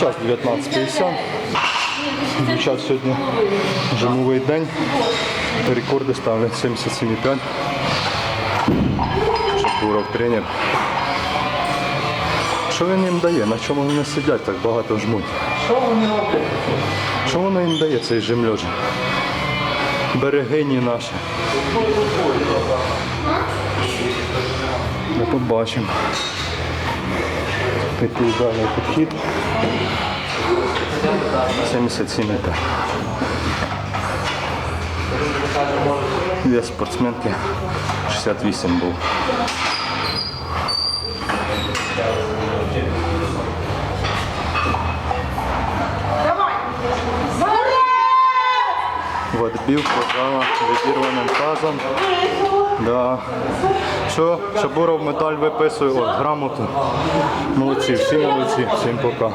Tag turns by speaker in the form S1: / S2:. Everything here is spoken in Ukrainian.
S1: Час 19.50. Дівчат сьогодні жимовий день. Рекорди ставлять 77,5. Шапуров тренер. Що він їм дає? На чому вони сидять так багато жмуть?
S2: Що вони роблять?
S1: Що воно їм дає цей жим? Берегині наші. Ми побачимо. Такий далі підхід. 77 метрів. Вес спортсменки 68 був. В отбив програма відірваним тазом. Да. Що, Шабуров медаль виписує, о, грамоту. Молодці, всі молодці, всім пока.